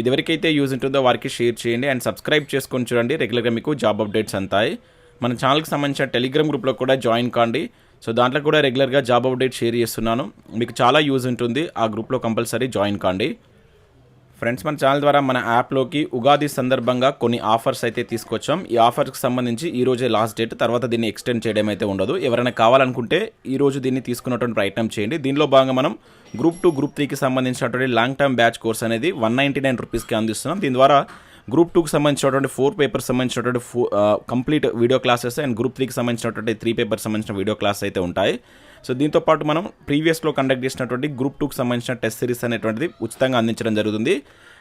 ఇదివరకైతే use ఉంటుందో వారికి share చేయండి అండ్ సబ్స్క్రైబ్ చేసుకొని చూడండి. రెగ్యులర్గా మీకు జాబ్ అప్డేట్స్ అంతాయి. మన ఛానల్కి సంబంధించిన టెలిగ్రామ్ గ్రూప్లో కూడా జాయిన్ కాండి. సో దాంట్లో కూడా రెగ్యులర్గా జాబ్ అప్డేట్ షేర్ చేస్తున్నాను. మీకు చాలా యూజ్ ఉంటుంది. ఆ గ్రూప్లో కంపల్సరీ జాయిన్ కాండి. ఫ్రెండ్స్ మన ఛానల్ ద్వారా మన యాప్లోకి ఉగాది సందర్భంగా కొన్ని ఆఫర్స్ అయితే తీసుకొచ్చాం. ఈ ఆఫర్స్కి సంబంధించి ఈ రోజే లాస్ట్ డేట్ తర్వాత దీన్ని ఎక్స్టెండ్ చేయడం అయితే ఉండదు. ఎవరైనా కావాలనుకుంటే ఈరోజు దీన్ని తీసుకున్నటువంటి ప్రయత్నం చేయండి. దీనిలో భాగంగా మనం గ్రూప్ టూ గ్రూప్ త్రీకి సంబంధించినటువంటి లాంగ్ టర్మ్ బ్యాచ్ కోర్స్ అనేది వన్ నైంటీ నైన్ రూపీస్కి అందిస్తున్నాం. దీని ద్వారా గ్రూప్ టూకి సంబంధించినటువంటి ఫోర్ పేపర్స్ సంబంధించినటువంటి ఫో complete video classes and group త్రీకి సంబంధించినటువంటి త్రీ పేపర్స్ సంబంధించిన వీడియో క్లాస్ అయితే ఉంటాయి. సో దీంతో పాటు మనం ప్రీవియస్లో కండక్ట్ చేసినటువంటి గ్రూప్ టూకి సంబంధించిన టెస్ట్ సిరీస్ అనేటువంటిది ఉచితంగా అందించడం జరుగుతుంది.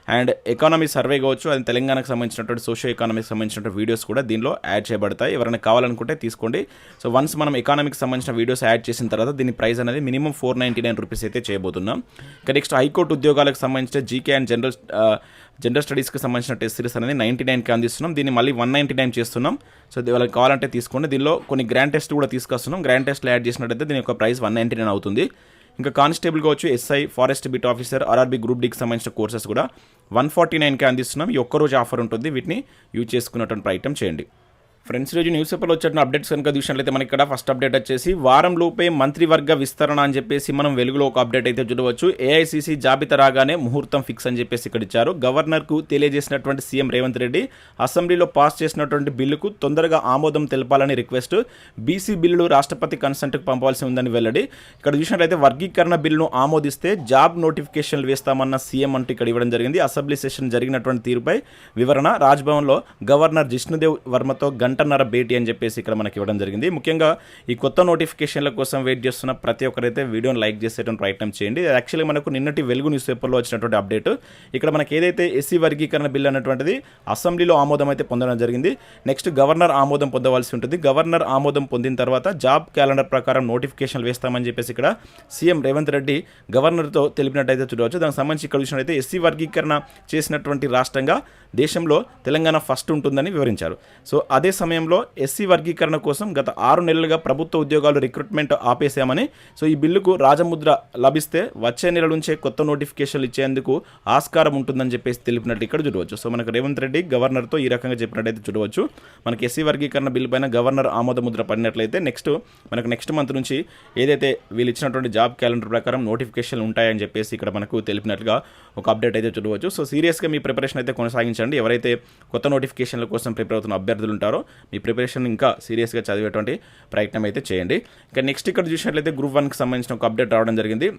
అండ్ ఎకానమీ సర్వే కావచ్చు అది తెలంగాణకు సంబంధించినటువంటి సోషల్ ఎకానమీకి సంబంధించినటువంటి వీడియోస్ కూడా దీనిలో యాడ్ చేయబడతాయి. ఎవరైనా కావాలనుకుంటే తీసుకోండి. సో వన్స్ మనం ఎకానమీకి సంబంధించిన వీడియోస్ యాడ్ చేసిన తర్వాత దీని ప్రైస్ అనేది minimum four ninety nine rupees అయితే చేయబోతున్నాం. ఇంకా నెక్స్ట్ హైకోర్టు ఉద్యోగాలకు సంబంధించిన జీకే అండ్ జనరల్ జనరల్ స్టడీస్కి సంబంధించిన టెస్ట్ సిరీస్ అనేది నైంటీ నైన్కి అందిస్తున్నాం. దీన్ని మళ్ళీ వన్ నైంటీ నైన్ చేస్తున్నాం సో వాళ్ళకి కావాలంటే తీసుకోండి. దీనిలో కొన్ని గ్రాండ్ టెస్ట్ కూడా తీసుకొస్తున్నాం. గ్రాండ్ టెస్ట్లో యాడ్ చేసినట్టయితే దీని యొక్క ప్రైస్ వన్ నైంటీ నైన్ అవుతుంది. ఇంకా కానిస్టేబుల్ కావచ్చు SI forest beat officer RRB group డీకి సంబంధించిన కోర్సెస్ కూడా వన్ ఫార్టీ నైన్కే అందిస్తున్నాం. ఈ ఒక్కరోజు ఆఫర్ ఉంటుంది. వీటిని యూజ్ చేసుకున్నటువంటి ప్రయత్నం చేయండి. ఫ్రెండ్స్ రోజు న్యూస్ పేపర్లో వచ్చిన అప్డేట్స్ కనుక చూసినట్లయితే మనకి ఇక్కడ ఫస్ట్ అప్డేట్ వచ్చేసి వారం లోపే మంత్రివర్గ విస్తరణ అని చెప్పేసి మనం వెలుగులో ఒక అప్డేట్ అయితే చూడవచ్చు. ఏఐసీసీ జాబితా రాగానే ముహూర్తం ఫిక్స్ అని చెప్పేసి ఇక్కడ ఇచ్చారు. గవర్నర్కు తెలియజేసినటువంటి సీఎం రేవంత్ రెడ్డి అసెంబ్లీలో పాస్ చేసినటువంటి బిల్లుకు తొందరగా ఆమోదం తెలపాలని రిక్వెస్ట్. బీసీ బిల్లులు రాష్ట్రపతి కన్సెంట్కు పంపాల్సి ఉందని వెల్లడి. ఇక్కడ చూసినట్లయితే వర్గీకరణ బిల్లును ఆమోదిస్తే జాబ్ నోటిఫికేషన్లు వేస్తామన్న సీఎం అంటూ ఇక్కడ ఇవ్వడం జరిగింది. అసెంబ్లీ సెషన్ జరిగినటువంటి తీరుపై వివరణ రాజ్భవన్లో గవర్నర్ జిష్ణుదేవ్ వర్మతో గంటన్నర భేటీ అని చెప్పేసి ఇక్కడ మనకి ఇవ్వడం జరిగింది. ముఖ్యంగా ఈ కొత్త నోటిఫికేషన్ల కోసం వెయిట్ చేస్తున్న ప్రతి ఒక్కరైతే వీడియోని లైక్ చేసేటువంటి ప్రయత్నం చేయండి. యాక్చువల్లీ మనకు నిన్నటి వెలుగు న్యూస్ పేపర్లో వచ్చినటువంటి అప్డేట్ ఇక్కడ మనకి ఏదైతే ఎస్సీ వర్గీకరణ బిల్ అన్నటువంటిది అసెంబ్లీలో ఆమోదం అయితే పొందడం జరిగింది. నెక్స్ట్ గవర్నర్ ఆమోదం పొందవలసి ఉంటుంది. గవర్నర్ ఆమోదం పొందిన తర్వాత జాబ్ క్యాలెండర్ ప్రకారం నోటిఫికేషన్లు వేస్తామని చెప్పేసి ఇక్కడ సీఎం రేవంత్ రెడ్డి గవర్నర్తో తెలిపినట్టయితే చూడవచ్చు దానికి సంబంధించి ఇక్కడ చూసినట్టయితే ఎస్సీ వర్గీకరణ చేసినటువంటి రాష్ట్రంగా దేశంలో తెలంగాణ ఫస్ట్ ఉంటుందని వివరించారు. సో అదే సమయంలో ఎస్సీ వర్గీకరణ కోసం గత ఆరు నెలలుగా ప్రభుత్వ ఉద్యోగాలు రిక్రూట్మెంట్ ఆపేశామని సో ఈ బిల్లుకు రాజముద్ర లభిస్తే వచ్చే నెల నుంచే కొత్త నోటిఫికేషన్లు ఇచ్చేందుకు ఆస్కారం ఉంటుందని చెప్పేసి తెలిపినట్టు ఇక్కడ చూడవచ్చు. సో మనకు రేవంత్ రెడ్డి గవర్నర్తో ఈ రకంగా చెప్పినట్టయితే చూడవచ్చు. మనకి ఎస్సీ వర్గీకరణ బిల్లు పైన గవర్నర్ ఆమోదముద్ర పడినట్లయితే నెక్స్ట్ మనకు నెక్స్ట్ మంత్ నుంచి ఏదైతే వీళ్ళు ఇచ్చినటువంటి జాబ్ క్యాలెండర్ ప్రకారం నోటిఫికేషన్లు ఉంటాయని చెప్పేసి ఇక్కడ మనకు తెలిపినట్లుగా ఒక అప్డేట్ అయితే చూడవచ్చు. సో సీరియస్గా మీ ప్రిపరేషన్ అయితే కొనసాగించండి. ఎవరైతే కొత్త నోటిఫికేషన్ల కోసం ప్రిపేర్ అవుతున్న అభ్యర్థులు ఉంటారో మీ ప్రిపరేషన్ ఇంకా సీరియస్గా చదివేటువంటి ప్రయత్నం అయితే చేయండి. ఇంకా నెక్స్ట్ ఇక్కడ చూసినట్లయితే గ్రూప్ వన్కి సంబంధించిన ఒక అప్డేట్ రావడం జరిగింది.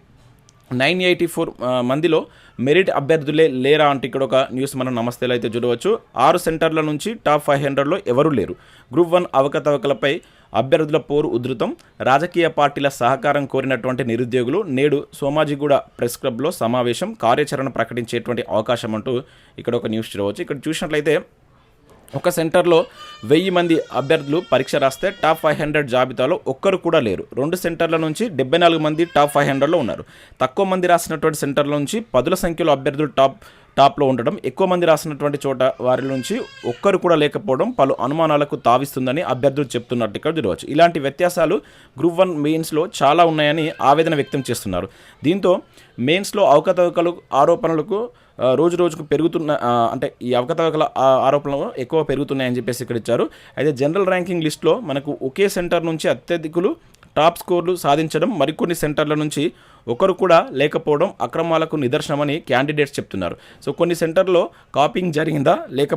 నైన్ ఎయిటీ ఫోర్ మందిలో మెరిట్ అభ్యర్థులే లేరా అంటే ఇక్కడ ఒక న్యూస్ మనం నమస్తేలో అయితే చూడవచ్చు. ఆరు సెంటర్ల నుంచి టాప్ ఫైవ్ హండ్రెడ్లో ఎవరూ లేరు. గ్రూప్ వన్ అవకతవకలపై అభ్యర్థుల పోరు ఉధృతం. రాజకీయ పార్టీల సహకారం కోరినటువంటి నిరుద్యోగులు నేడు సోమాజిగూడ ప్రెస్ క్లబ్లో సమావేశం కార్యాచరణ ప్రకటించేటువంటి అవకాశం అంటూ ఇక్కడ ఒక న్యూస్ చూడవచ్చు. ఇక్కడ చూసినట్లయితే ఒక సెంటర్లో వెయ్యి మంది అభ్యర్థులు పరీక్ష రాస్తే టాప్ ఫైవ్ హండ్రెడ్ జాబితాలో ఒక్కరు కూడా లేరు. రెండు సెంటర్ల నుంచి డెబ్బై నాలుగు మంది టాప్ ఫైవ్ హండ్రెడ్లో ఉన్నారు. తక్కువ మంది రాసినటువంటి సెంటర్ల నుంచి పదుల సంఖ్యలో అభ్యర్థులు టాప్ టాప్లో ఉండడం ఎక్కువ మంది రాసినటువంటి చోట వారి నుంచి ఒక్కరు కూడా లేకపోవడం పలు అనుమానాలకు తావిస్తుందని అభ్యర్థులు చెప్తున్నట్టు ఇక్కడ చూడవచ్చు ఇలాంటి వ్యత్యాసాలు గ్రూప్ వన్ మెయిన్స్లో చాలా ఉన్నాయని ఆవేదన వ్యక్తం చేస్తున్నారు. దీంతో మెయిన్స్లో అవకతవకలు ఆరోపణలకు రోజు రోజుకు పెరుగుతున్న అంటే ఈ అవకతవకల ఆ, ఆరోపణలు ఎక్కువ పెరుగుతున్నాయని చెప్పేసి ఇక్కడ ఇచ్చారు. అయితే జనరల్ ర్యాంకింగ్ లిస్ట్లో మనకు ఒకే సెంటర్ నుంచి అత్యధికులు టాప్ స్కోర్లు సాధించడం మరికొన్ని సెంటర్ల నుంచి ఒకరు కూడా లేకపోవడం అక్రమాలకు నిదర్శనమని క్యాండిడేట్స్ చెప్తున్నారు. సో కొన్ని సెంటర్లో కాపింగ్ జరిగిందా? లేక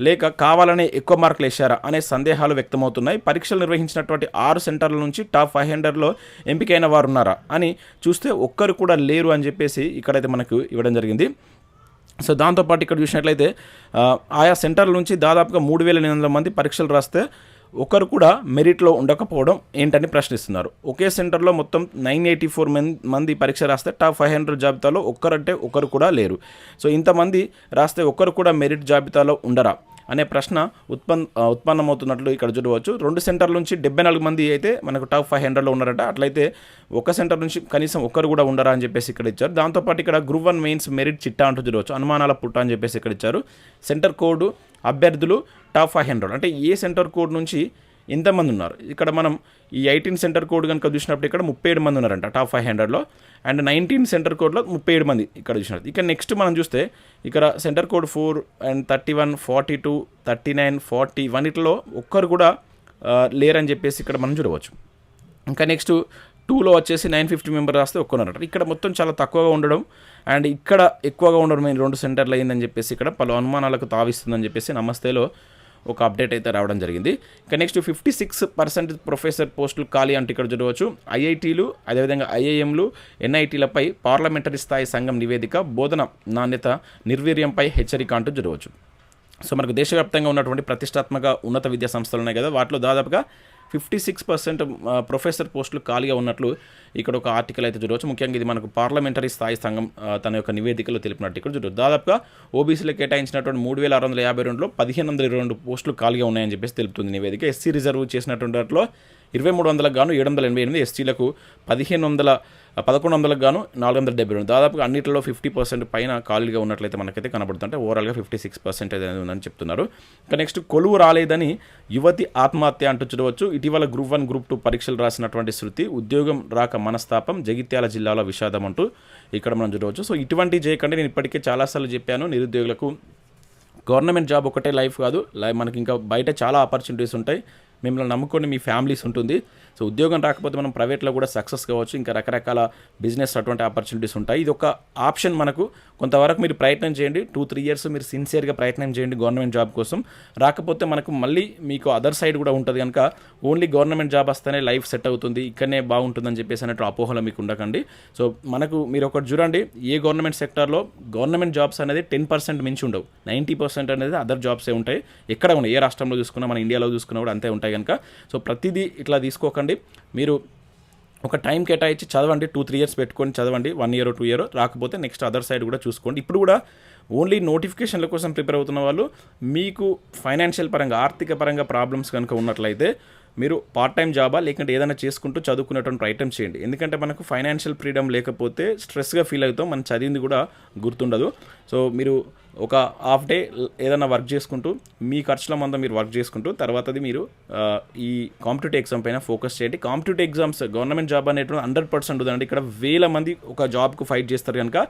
లేక కావాలనే ఎక్కువ మార్కులు వేశారా? అనే సందేహాలు వ్యక్తమవుతున్నాయి. పరీక్షలు నిర్వహించినటువంటి ఆరు సెంటర్ల నుంచి టాప్ ఫైవ్ హండ్రెడ్లో ఎంపికైన వారు ఉన్నారా? అని చూస్తే ఒక్కరు కూడా లేరు అని చెప్పేసి ఇక్కడైతే మనకు ఇవ్వడం జరిగింది. సో దాంతోపాటు ఇక్కడ చూసినట్లయితే ఆయా సెంటర్ల నుంచి దాదాపుగా మూడు వేల ఎనిమిది వందల మంది పరీక్షలు రాస్తే ఒకరు కూడా మెరిట్లో ఉండకపోవడం ఏంటని ప్రశ్నిస్తున్నారు. ఒకే సెంటర్లో మొత్తం నైన్ ఎయిటీ ఫోర్ మంది పరీక్ష రాస్తే టాప్ ఫైవ్ హండ్రెడ్ జాబితాలో ఒక్కరంటే ఒకరు కూడా లేరు. సో ఇంతమంది రాస్తే ఒక్కరు కూడా మెరిట్ జాబితాలో ఉండరా? అనే ప్రశ్న ఉత్పన్ ఉత్పన్నమవుతున్నట్లు ఇక్కడ చూడవచ్చు. రెండు సెంటర్ల నుంచి డెబ్బై నాలుగు మంది అయితే మనకు టాప్ ఫైవ్ హండ్రెడ్లో ఉన్నారట. అట్లయితే ఒక సెంటర్ నుంచి కనీసం ఒక్కరు కూడా ఉండరా అని చెప్పేసి ఇక్కడ ఇచ్చారు. దాంతోపాటు ఇక్కడ గ్రూప్ వన్ మెయిన్స్ మెరిట్ చిట్టా అంటూ చూడవచ్చు. అనుమానాల పుట్ట అని చెప్పేసి ఇక్కడ ఇచ్చారు. సెంటర్ కోడ్ అభ్యర్థులు టాప్ ఫైవ్ హండ్రెడ్. అంటే ఏ సెంటర్ కోడ్ నుంచి ఎంతమంది ఉన్నారు? ఇక్కడ మనం ఈ ఎయిటీన్ సెంటర్ కోడ్ కనుక చూసినప్పుడు ఇక్కడ ముప్పై ఏడు మంది ఉన్నారంట టాప్ ఫైవ్ హండ్రెడ్లో. అండ్ నైన్టీన్ సెంటర్ కోడ్లో ముప్పై ఏడు మంది ఇక్కడ చూసినట్టు. ఇక నెక్స్ట్ మనం చూస్తే ఇక్కడ centre code four and thirty one forty two thirty nine forty one ఇట్లో ఒక్కరు కూడా లేరని చెప్పేసి ఇక్కడ మనం చూడవచ్చు. ఇంకా నెక్స్ట్ టూలో వచ్చేసి నైన్ ఫిఫ్టీ మెంబర్ రాస్తే ఒక్కరున్నారు ఇక్కడ మొత్తం చాలా తక్కువగా ఉండడం అండ్ ఇక్కడ ఎక్కువగా ఉండడం ఈ రెండు సెంటర్లు అయిందని చెప్పేసి ఇక్కడ పలు అనుమానాలకు తావిస్తుందని చెప్పేసి నమస్తేలో ఒక అప్డేట్ అయితే రావడం జరిగింది. ఇంకా next fifty six percent professor పోస్టులు ఖాళీ అంటే ఇక్కడ చూడవచ్చు. ఐఐటీలు అదేవిధంగా ఐఐఎంలు ఎన్ఐటీలపై పార్లమెంటరీ స్థాయి సంఘం నివేదిక బోధన నాణ్యత నిర్వీర్యంపై హెచ్చరిక అంటూ చూడవచ్చు. సో మనకు దేశవ్యాప్తంగా ఉన్నటువంటి ప్రతిష్టాత్మక ఉన్నత విద్యా సంస్థలు ఉన్నాయి కదా వాటిలో దాదాపుగా ఫిఫ్టీ సిక్స్ పర్సెంట్ ప్రొఫెసర్ పోస్టులు ఖాళీగా ఉన్నట్లు ఇక్కడ ఒక ఆర్టికల్ అయితే చూడవచ్చు. ముఖ్యంగా ఇది మనకు పార్లమెంటరీ స్థాయి సంఘం తన యొక్క నివేదికలో తెలిపినట్టు ఇక్కడ చూడవచ్చు దాదాపుగా ఓబీసీలో కేటాయించినటువంటి మూడు వేల ఆరు వందల యాభై రెండులో పదిహేను వందల ఇరవై రెండు పోస్టులు ఖాళీగా ఉన్నాయని చెప్పేసి తెలుపుతుంది నివేదిక. ఎస్సీ రిజర్వ్ చేసినటువంటి వాటిలో ఇరవై మూడు వందలకు గాను ఏడు వందల ఎనభై ఎనిమిది ఎస్టీలకు పదిహేను వందల పదకొండు వందలకు గాను నాలుగు వందల డెబ్బై రెండు. దాదాపుగా అన్నింటిలో ఫిఫ్టీ పర్సెంట్ పైన ఖాళీగా ఉన్నట్లయితే మనకైతే కనబడుతుంటే ఓవరాల్గా ఫిఫ్టీ సిక్స్ పర్సెంట్ అనేది ఉందని చెప్తున్నారు. ఇంకా నెక్స్ట్ కొలువు రాలేదని యువతి ఆత్మహత్య అంటూ చూడవచ్చు. ఇటీవల గ్రూప్ వన్ గ్రూప్ టూ పరీక్షలు రాసినటువంటి శృతి ఉద్యోగం రాక మనస్తాపం జగిత్యాల జిల్లాలో విషాదం అంటూ ఇక్కడ మనం చూడవచ్చు. సో ఇటువంటి చేయకండి. నేను ఇప్పటికే చాలాసార్లు చెప్పాను నిరుద్యోగులకు గవర్నమెంట్ జాబ్ ఒకటే లైఫ్ కాదు. లైఫ్ మనకి ఇంకా బయట చాలా ఆపర్చునిటీస్ ఉంటాయి. మిమ్మల్ని నమ్ముకొని మీ ఫ్యామిలీస్ ఉంటుంది. సో ఉద్యోగం రాకపోతే మనం ప్రైవేట్లో కూడా సక్సెస్ కావచ్చు. ఇంకా రకరకాల బిజినెస్ అటువంటి ఆపర్చునిటీస్ ఉంటాయి. ఇది ఒక ఆప్షన్ మనకు. కొంతవరకు మీరు ప్రయత్నం చేయండి. టూ త్రీ ఇయర్స్ మీరు సిన్సియర్గా ప్రయత్నం చేయండి గవర్నమెంట్ జాబ్ కోసం. రాకపోతే మనకు మళ్ళీ మీకు అదర్ సైడ్ కూడా ఉంటుంది కనుక ఓన్లీ గవర్నమెంట్ జాబ్ వస్తేనే లైఫ్ సెట్ అవుతుంది. ఇక్కడనే బాగుంటుందని చెప్పేసి అన్నట్టు అపోహలో మీకు ఉండకండి. సో మనకు మీరు ఒకటి చూడండి. ఏ గవర్నమెంట్ సెక్టార్లో గవర్నమెంట్ జాబ్స్ అనేది టెన్ పర్సెంట్ మించి ఉండవు. నైంటీ పర్సెంట్ అనేది అదర్ జాబ్సే ఉంటాయి. ఎక్కడ ఉన్నాయి? ఏ రాష్ట్రంలో చూసుకున్నా మన ఇండియాలో చూసుకున్నా కూడా అంతే ఉంటాయి కనుక. సో ప్రతిదీ ఇట్లా తీసుకోకండి. మీరు ఒక టైం కేటాయించి చదవండి. టూ త్రీ ఇయర్స్ పెట్టుకొని చదవండి. One year two year. రాకపోతే నెక్స్ట్ అదర్ సైడ్ కూడా చూసుకోండి. ఇప్పుడు కూడా ఓన్లీ నోటిఫికేషన్ల కోసం ప్రిపేర్ అవుతున్న వాళ్ళు మీకు ఫైనాన్షియల్ పరంగా ఆర్థిక పరంగా ప్రాబ్లమ్స్ కనుక ఉన్నట్లయితే మీరు పార్ట్ టైం జాబా లేకుంటే ఏదైనా చేసుకుంటూ చదువుకునేటువంటి ప్రయత్నం చేయండి. ఎందుకంటే మనకు ఫైనాన్షియల్ ఫ్రీడమ్ లేకపోతే స్ట్రెస్గా ఫీల్ అవుతాం. మనం చదివింది కూడా గుర్తుండదు. సో మీరు ఒక హాఫ్ డే ఏదైనా వర్క్ చేసుకుంటూ మీ ఖర్చుల మంద మీరు వర్క్ చేసుకుంటూ తర్వాతది మీరు ఈ కాంపిటేటివ్ ఎగ్జామ్ పైన ఫోకస్ చేయండి. కాంపిటేటివ్ ఎగ్జామ్స్ గవర్నమెంట్ జాబ్ అనేటువంటి హండ్రెడ్ పర్సెంట్ ఉందండి. ఇక్కడ వేల మంది ఒక జాబ్కు ఫైట్ చేస్తారు కనుక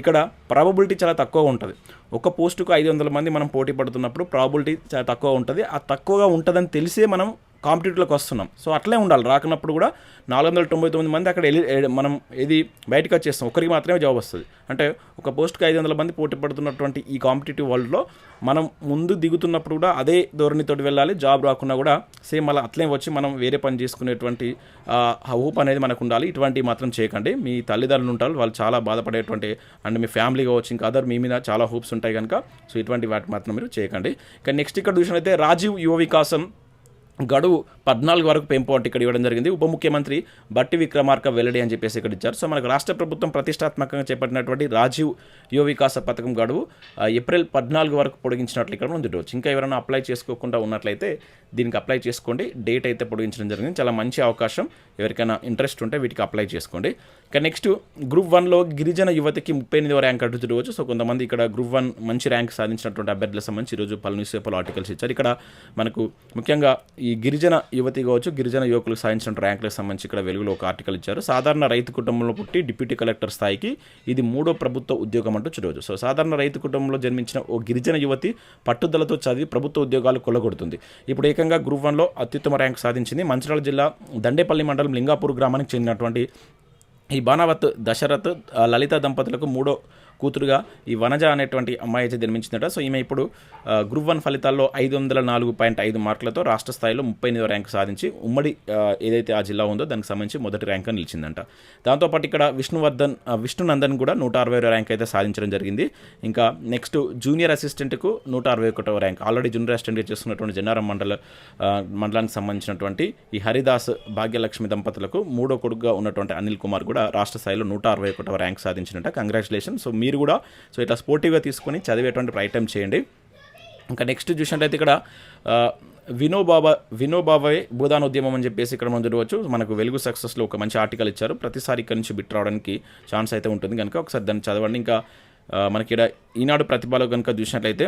ఇక్కడ ప్రాబబిలిటీ చాలా తక్కువ ఉంటుంది. ఒక పోస్టుకు ఐదు వందల మంది మనం పోటీ పడుతున్నప్పుడు ప్రాబిలిటీ చాలా తక్కువ ఉంటుంది. ఆ తక్కువగా ఉంటుందని తెలిసే మనం కాంపిటేటివ్లోకి వస్తున్నాం. సో అట్లే ఉండాలి. రాకున్నప్పుడు కూడా నాలుగు వందల తొంభై తొమ్మిది మంది అక్కడ ఎలి మనం ఇది బయటకు వచ్చేస్తాం. ఒకరికి మాత్రమే జాబ్ వస్తుంది. అంటే ఒక పోస్ట్కి ఐదు వందల మంది పోటీ పడుతున్నటువంటి ఈ కాంపిటేటివ్ వరల్డ్లో మనం ముందు దిగుతున్నప్పుడు కూడా అదే ధోరణితోటి వెళ్ళాలి. జాబ్ రాకున్నా కూడా సేమ్ అలా అట్లే వచ్చి మనం వేరే పని చేసుకునేటువంటి హోప్ అనేది మనకు ఉండాలి. ఇటువంటివి మాత్రం చేయకండి. మీ తల్లిదండ్రులు ఉంటారు. వాళ్ళు చాలా బాధపడేటువంటి అండ్ మీ ఫ్యామిలీ కావచ్చు ఇంకా అదర్ మీ మీద చాలా హోప్స్ ఉంటాయి కనుక సో ఇటువంటి వాటి మాత్రం మీరు చేయకండి. ఇక నెక్స్ట్ ఇక్కడ చూసినట్లయితే రాజీవ్ యువ వికాసం గడువు పద్నాలుగు వరకు పెంపు అంటే ఇక్కడ ఇవ్వడం జరిగింది. ఉప ముఖ్యమంత్రి బట్టి విక్రమార్క వెల్లడి అని చెప్పేసి ఇక్కడ ఇచ్చారు. సో మనకు రాష్ట్ర ప్రభుత్వం ప్రతిష్టాత్మకంగా చేపట్టినటువంటి రాజీవ్ యువ వికాస పథకం గడువు ఏప్రిల్ పద్నాలుగు వరకు పొడిగించినట్లు ఇక్కడ మనం చూడవచ్చు. ఇంకా ఎవరైనా అప్లై చేసుకోకుండా ఉన్నట్లయితే దీనికి అప్లై చేసుకోండి. డేట్ అయితే పొడిగించడం జరిగింది. చాలా మంచి అవకాశం. ఎవరికైనా ఇంట్రెస్ట్ ఉంటే వీటికి అప్లై చేసుకోండి. ఇక నెక్స్ట్ గ్రూప్ వన్లో గిరిజన యువతకి ముప్పై ఎనిమిదవ ర్యాంక్ అంటూ చూడవచ్చు సో కొంతమంది ఇక్కడ గ్రూప్ వన్ మంచి ర్యాంక్ సాధించినటువంటి అభ్యర్థుల సంబంధించి ఈరోజు పలు న్యూస్ పేపర్లో ఆర్టికల్స్ ఇచ్చారు. ఇక్కడ మనకు ముఖ్యంగా ఈ ఈ గిరిజన యువతి కావచ్చు గిరిజన యువకులకు సాధించిన ర్యాంకులకు సంబంధించి ఇక్కడ వెలుగులో ఒక ఆర్టికల్ ఇచ్చారు. సాధారణ రైతు కుటుంబంలో పుట్టి డిప్యూటీ కలెక్టర్ స్థాయికి ఇది మూడో ప్రభుత్వ ఉద్యోగం అంటూ చూడవచ్చు సో సాధారణ రైతు కుటుంబంలో జన్మించిన ఓ గిరిజన యువతి పట్టుదలతో చదివి ప్రభుత్వ ఉద్యోగాలు కొల్లగొడుతుంది ఇప్పుడు ఏకంగా గ్రూప్ వన్లో అత్యుత్తమ ర్యాంక్ సాధించింది. మంచిర్యాల జిల్లా దండేపల్లి మండలం లింగాపూర్ గ్రామానికి చెందినటువంటి ఈ బాణావత్ దశరథ్ లలిత దంపతులకు మూడో కూతురుగా ఈ వనజ అనేటువంటి అమ్మాయి అయితే జన్మించిందట. సో ఈమె ఇప్పుడు గ్రూప్ వన్ ఫలితాల్లో ఐదు వందల నాలుగు పాయింట్ ఐదు మార్కులతో రాష్ట్ర స్థాయిలో ముప్పై ఎనిమిదో ర్యాంక్ సాధించి ఉమ్మడి ఏదైతే ఆ జిల్లా ఉందో దానికి సంబంధించి మొదటి ర్యాంక్ నిలిచిందంట. దాంతోపాటు ఇక్కడ విష్ణువర్ధన్ విష్ణునందన్ కూడా నూట అరవై ర్యాంక్ అయితే సాధించడం జరిగింది. ఇంకా నెక్స్ట్ జూనియర్ అసిస్టెంట్కు నూట అరవై ఒకటో ర్యాంక్. ఆల్రెడీ జూనియర్ అసిస్టెంట్గా చేస్తున్నటువంటి జన్నారం మండల మండలానికి సంబంధించినటువంటి ఈ హరిదాస్ భాగ్యలక్ష్మి దంపతులకు మూడో కొడుకుగా ఉన్నటువంటి అనిల్ కుమార్ కూడా రాష్ట్ర స్థాయిలో నూట అరవై ఒకటవ ర్యాంక్ సాధించినట్ట. కంగ్రాచులేషన్ సో మీరు కూడా. సో ఇట్లా స్పోర్టివ్గా తీసుకొని చదివేటువంటి ప్రయత్నం చేయండి. ఇంకా నెక్స్ట్ చూసినట్లయితే ఇక్కడ వినోబాబా వినోబాబాయ్ భూదాన్ ఉద్యమం అని చెప్పేసి ఇక్కడ మనం చూడవచ్చు. మనకు వెలుగు సక్సెస్లో ఒక మంచి ఆర్టికల్ ఇచ్చారు. ప్రతిసారి ఇక్కడ నుంచి బిట్ రావడానికి ఛాన్స్ అయితే ఉంటుంది. కనుక ఒకసారి దాన్ని చదవండి. ఇంకా మనకి ఇక్కడ ఈనాడు ప్రతిభలో కనుక చూసినట్లయితే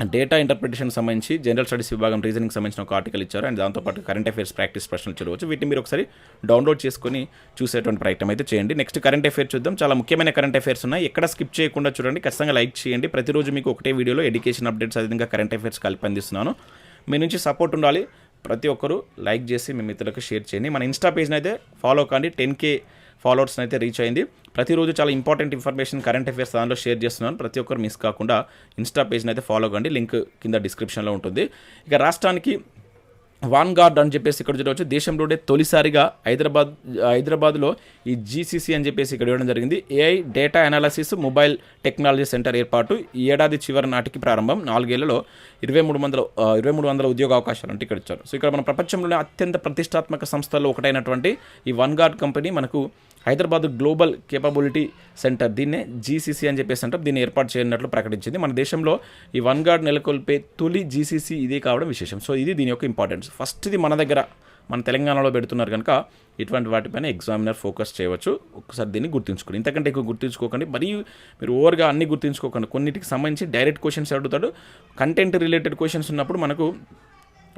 డేటా ఇంటర్ప్రిటేషన్ సంబంధించి జనరల్ స్టడీస్ విభాగం రీజనింగ్ సంబంధించిన ఒక ఆర్టికల్ ఇచ్చారు. అండ్ దాంతోపాటు కరెంట్ అఫైర్స్ ప్రాక్టీస్ ప్రశ్నలు చూడవచ్చు. వీటిని మీరు ఒకసారి డౌన్లోడ్ చేసుకొని చూసేటువంటి ప్రయత్నం అయితే చేయండి. నెక్స్ట్ కరెంట్ అఫైర్ చూద్దాం. చాలా ముఖ్యమైన కరెంట్ అఫైర్స్ ఉన్నాయి. ఎక్కడ స్కిప్ చేయకుండా చూడండి. ఖచ్చితంగా లైక్ చేయండి. ప్రతిరోజు మీకు ఒకటే వీడియోలో ఎడ్యుకేషన్ అప్డేట్స్ అదేవిధంగా కరెంట్ అఫైర్స్ కలిపి అందిస్తున్నాను. మీ నుంచి సపోర్ట్ ఉండాలి. ప్రతి ఒక్కరూ లైక్ చేసి మీ మిత్రులకు షేర్ చేయండి. మన ఇన్స్టా పేజ్ని అయితే ఫాలో కానీ టెన్ కే ఫాలోవర్స్ని అయితే రీచ్ అయింది. ప్రతిరోజు చాలా ఇంపార్టెంట్ ఇన్ఫర్మేషన్ కరెంట్ అఫేర్స్ దానిలో షేర్ చేస్తున్నాను. ప్రతి ఒక్కరు మిస్ కాకుండా ఇన్స్టా పేజ్ని అయితే ఫాలో కండి. లింక్ కింద డిస్క్రిప్షన్లో ఉంటుంది. ఇక రాష్ట్రానికి వాన్ గార్డ్ అని చెప్పేసి ఇక్కడ చూడవచ్చు. దేశంలోనే తొలిసారిగా హైదరాబాద్ హైదరాబాద్లో ఈ జీసీసీ అని చెప్పేసి ఇక్కడ ఇవ్వడం జరిగింది. AI data analysis mobile technology centre ఏర్పాటు ఈ ఏడాది చివరి నాటికి ప్రారంభం. నాలుగేళ్ళలో ఇరవై మూడు వందల ఇరవై మూడు వందల ఉద్యోగ అవకాశాలు అంటే ఇక్కడ ఇచ్చారు. సో ఇక్కడ మన ప్రపంచంలోనే అత్యంత ప్రతిష్టాత్మక సంస్థల్లో ఒకటైనటువంటి ఈ వన్ గార్డ్ కంపెనీ మనకు హైదరాబాద్ గ్లోబల్ కేపబిలిటీ సెంటర్ దీన్నే జీసీసీ అని చెప్పేసి అంటారు. దీన్ని ఏర్పాటు చేయనట్లు ప్రకటించింది. మన దేశంలో ఈ వన్ గార్డ్ నెలకొల్పే తొలి జీసీసీ ఇదే కావడం విశేషం. సో ఇది దీని యొక్క ఇంపార్టెన్స్ ఫస్ట్ది మన దగ్గర మన తెలంగాణలో పెడుతున్నారు కనుక ఇటువంటి వాటిపైన ఎగ్జామినర్ ఫోకస్ చేయవచ్చు. ఒకసారి దీన్ని గుర్తుంచుకోండి. ఇంతకంటే ఎక్కువ గుర్తుంచుకోకండి. మరీ మీరు ఓవర్గా అన్ని గుర్తుంచుకోకండి. కొన్నిటికి సంబంధించి డైరెక్ట్ క్వశ్చన్స్ అడుగుతాడు. కంటెంట్ రిలేటెడ్ క్వశ్చన్స్ ఉన్నప్పుడు మనకు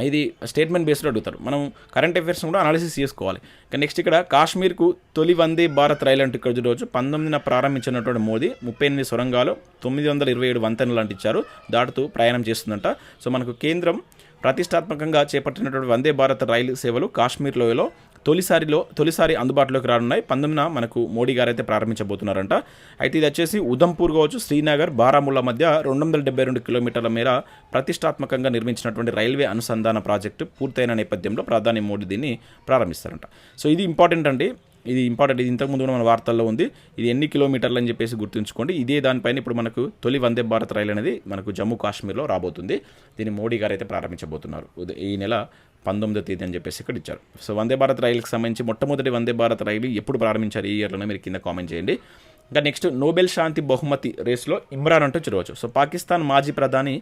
ఇది స్టేట్మెంట్ బేస్డ్ అడుగుతారు. మనం కరెంట్ అఫైర్స్ కూడా అనాలిసిస్ చేసుకోవాలి. ఇక నెక్స్ట్ ఇక్కడ కాశ్మీర్కు తొలి వందే భారత్ రైలు అంటే ఇక్కడ చూడవచ్చు. పంతొమ్మిదిన ప్రారంభించినటువంటి మోదీ ముప్పై ఎనిమిది సొరంగాలు తొమ్మిది వందల ఇరవై ఏడు వంతెనలు లాంటి ఇచ్చారు. దాటుతూ ప్రయాణం చేస్తుందంట. సో మనకు కేంద్రం ప్రతిష్టాత్మకంగా చేపట్టినటువంటి వందే భారత్ రైలు సేవలు కాశ్మీర్ లోయలో తొలిసారిలో తొలిసారి అందుబాటులోకి రానున్నాయి. పంతొమ్మిదిన మనకు మోడీ గారు అయితే ప్రారంభించబోతున్నారంట. అయితే ఇది వచ్చేసి ఉదంపూర్ కావచ్చు శ్రీనగర్ బారాముల్లా మధ్య రెండు వందల డెబ్బై రెండు కిలోమీటర్ల మేర ప్రతిష్టాత్మకంగా నిర్మించినటువంటి రైల్వే అనుసంధాన ప్రాజెక్టు పూర్తయిన నేపథ్యంలో ప్రధాని మోడీ దీన్ని ప్రారంభిస్తారంట. సో ఇది ఇంపార్టెంట్ అండి. ఇది ఇంపార్టెంట్. ఇది ఇంతకుముందు కూడా మన వార్తల్లో ఉంది. ఇది ఎన్ని కిలోమీటర్లు అని చెప్పేసి గుర్తుంచుకోండి. ఇదే దానిపైన ఇప్పుడు మనకు తొలి వందే భారత్ రైలు అనేది మనకు జమ్మూ కాశ్మీర్లో రాబోతుంది. దీన్ని మోడీ గారు అయితే ప్రారంభించబోతున్నారు. ఈ నెల పంతొమ్మిదో తేదీ అని చెప్పేసి ఇక్కడ ఇచ్చారు. సో వందే భారత్ రైలుకి సంబంధించి మొట్టమొదటి వందే భారత్ రైలు ఎప్పుడు ప్రారంభించారు ఈ ఇయర్లోనే మీరు కింద కామెంట్ చేయండి. ఇంకా నెక్స్ట్ నోబెల్ శాంతి బహుమతి రేస్లో ఇమ్రాన్ అంటూ చూడవచ్చు. సో పాకిస్తాన్ మాజీ ప్రధాని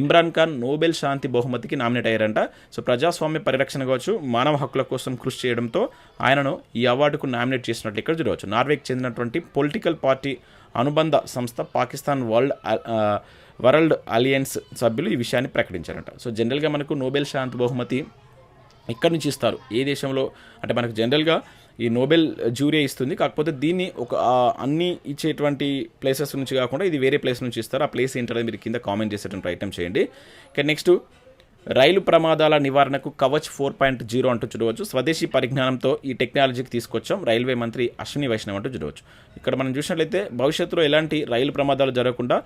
ఇమ్రాన్ ఖాన్ నోబెల్ శాంతి బహుమతికి నామినేట్ అయ్యారంట. సో ప్రజాస్వామ్య పరిరక్షణ కావచ్చు మానవ హక్కుల కోసం కృషి చేయడంతో ఆయనను ఈ అవార్డుకు నామినేట్ చేసినట్లు ఇక్కడ చూడవచ్చు. నార్వేకి చెందినటువంటి పొలిటికల్ పార్టీ అనుబంధ సంస్థ పాకిస్తాన్ వరల్డ్ వరల్డ్ అలియన్స్ సభ్యులు ఈ విషయాన్ని ప్రకటించారంట. సో జనరల్గా మనకు నోబెల్ శాంతి బహుమతి ఎక్కడి నుంచి ఇస్తారు? ఏ దేశంలో? అంటే మనకు జనరల్గా ఈ నోబెల్ జ్యూరీ ఇస్తుంది. కాకపోతే దీన్ని ఒక అన్ని ఇచ్చేటువంటి ప్లేసెస్ నుంచి కాకుండా ఇది వేరే ప్లేస్ నుంచి ఇస్తారు. ఆ ప్లేస్ ఏంటనేది మీరు కింద కామెంట్ చేసేటువంటి ప్రయత్నం చేయండి. ఇక నెక్స్ట్ రైలు ప్రమాదాల నివారణకు కవచ్ ఫోర్ పాయింట్ జీరో అంటూ చూడవచ్చు. స్వదేశీ పరిజ్ఞానంతో ఈ టెక్నాలజీకి తీసుకొచ్చాం. రైల్వే మంత్రి అశ్విని వైష్ణవ్ అంటూ చూడవచ్చు. ఇక్కడ మనం చూసినట్లయితే భవిష్యత్తులో ఎలాంటి రైలు ప్రమాదాలు జరగకుండా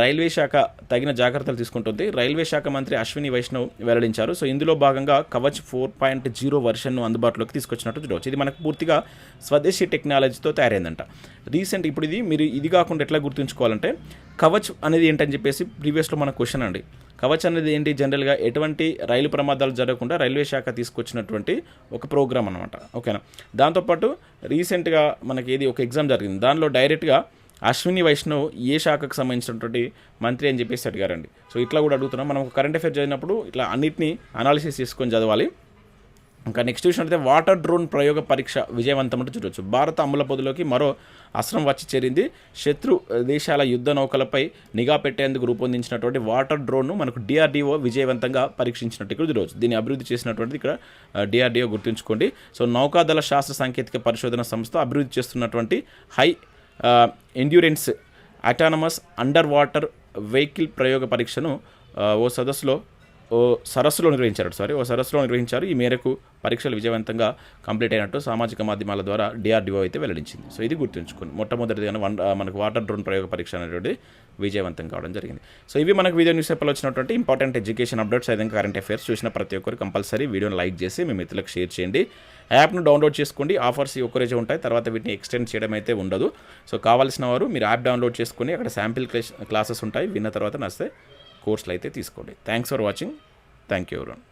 రైల్వే శాఖ తగిన జాగ్రత్తలు తీసుకుంటుంది. రైల్వే శాఖ మంత్రి అశ్విని వైష్ణవ్ వెల్లడించారు. సో ఇందులో భాగంగా కవచ్ ఫోర్ పాయింట్ జీరో వర్షన్ను అందుబాటులోకి తీసుకొచ్చినట్టు చూడవచ్చు. ఇది మనకు పూర్తిగా స్వదేశీ టెక్నాలజీతో తయారైందంట. రీసెంట్ ఇప్పుడు ఇది మీరు ఇది కాకుండా ఎట్లా గుర్తుంచుకోవాలంటే కవచ్ అనేది ఏంటని చెప్పేసి ప్రీవియస్లో మన క్వశ్చన్ అండి. కవచ్ అనేది ఏంటి? జనరల్గా ఎటువంటి రైలు ప్రమాదాలు జరగకుండా రైల్వే శాఖ తీసుకొచ్చినటువంటి ఒక ప్రోగ్రామ్ అనమాట ఓకేనా? దాంతోపాటు రీసెంట్గా మనకి ఏది ఒక ఎగ్జామ్ జరిగింది. దానిలో డైరెక్ట్గా అశ్విని వైష్ణవ్ ఏ శాఖకు సంబంధించినటువంటి మంత్రి అని చెప్పేసి అడిగారండి. సో ఇట్లా కూడా అడుగుతున్నాం. మనం కరెంట్ అఫేర్ చదివినప్పుడు ఇట్లా అన్నిటిని అనాలిసిస్ చేసుకొని చదవాలి. ఇంకా నెక్స్ట్ విషయం అయితే వాటర్ డ్రోన్ ప్రయోగ పరీక్ష విజయవంతం చూడవచ్చు భారత అమ్ముల పొదిలోకి మరో అస్త్రం వచ్చి చేరింది. శత్రు దేశాల యుద్ధ నౌకలపై నిఘా పెట్టేందుకు రూపొందించినటువంటి వాటర్ డ్రోన్ను మనకు డిఆర్డిఓ విజయవంతంగా పరీక్షించినట్టు ఇక్కడ చూడవచ్చు దీన్ని అభివృద్ధి చేసినటువంటిది ఇక్కడ డిఆర్డిఓ గుర్తుంచుకోండి. సో నౌకాదళ శాస్త్ర సాంకేతిక పరిశోధన సంస్థ అభివృద్ధి చేస్తున్నటువంటి high endurance autonomous underwater vehicle ప్రయోగ పరీక్షను ఓ సదస్సులో ఓ సరస్సులో నిర్వహించారు సారీ ఓ సరస్సులో నిర్వహించారు. ఈ మేరకు పరీక్షలు విజయవంతంగా కంప్లీట్ అయినట్టు సామాజిక మాధ్యమాల ద్వారా డిఆర్డిఓ అయితే వెల్లడించింది. సో ఇది గుర్తుంచుకోండి. మొట్టమొదటిగా వన్ మనకు వాటర్ డ్రోన్ ప్రయోగ పరీక్ష అనేటువంటి విజయవంతం కావడం జరిగింది. సో ఇవి మనకు వీడియో న్యూస్ పేపర్లో వచ్చినటువంటి ఇంపార్టెంట్ ఎడ్యుకేషన్ అప్డేట్స్ అదేవిధంగా కరెంట్ అఫైర్స్ చూసిన ప్రతి ఒక్కరు కంపల్సరీ వీడియోని లైక్ చేసి మీ మిత్రులకు షేర్ చేయండి. యాప్ను డౌన్లోడ్ చేసుకోండి. ఆఫర్స్ ఈ ఒక్కరోజే ఉంటాయి. తర్వాత వీటిని ఎక్స్టెండ్ చేయడం అయితే ఉండదు. సో కావాల్సిన వారు మీరు యాప్ డౌన్లోడ్ చేసుకుని అక్కడ శాంపిల్ క్లాసెస్ ఉంటాయి. విన్న తర్వాత నస్తే కోర్సులు అయితే తీసుకోండి. Thanks for watching. Thank you ఎవరన్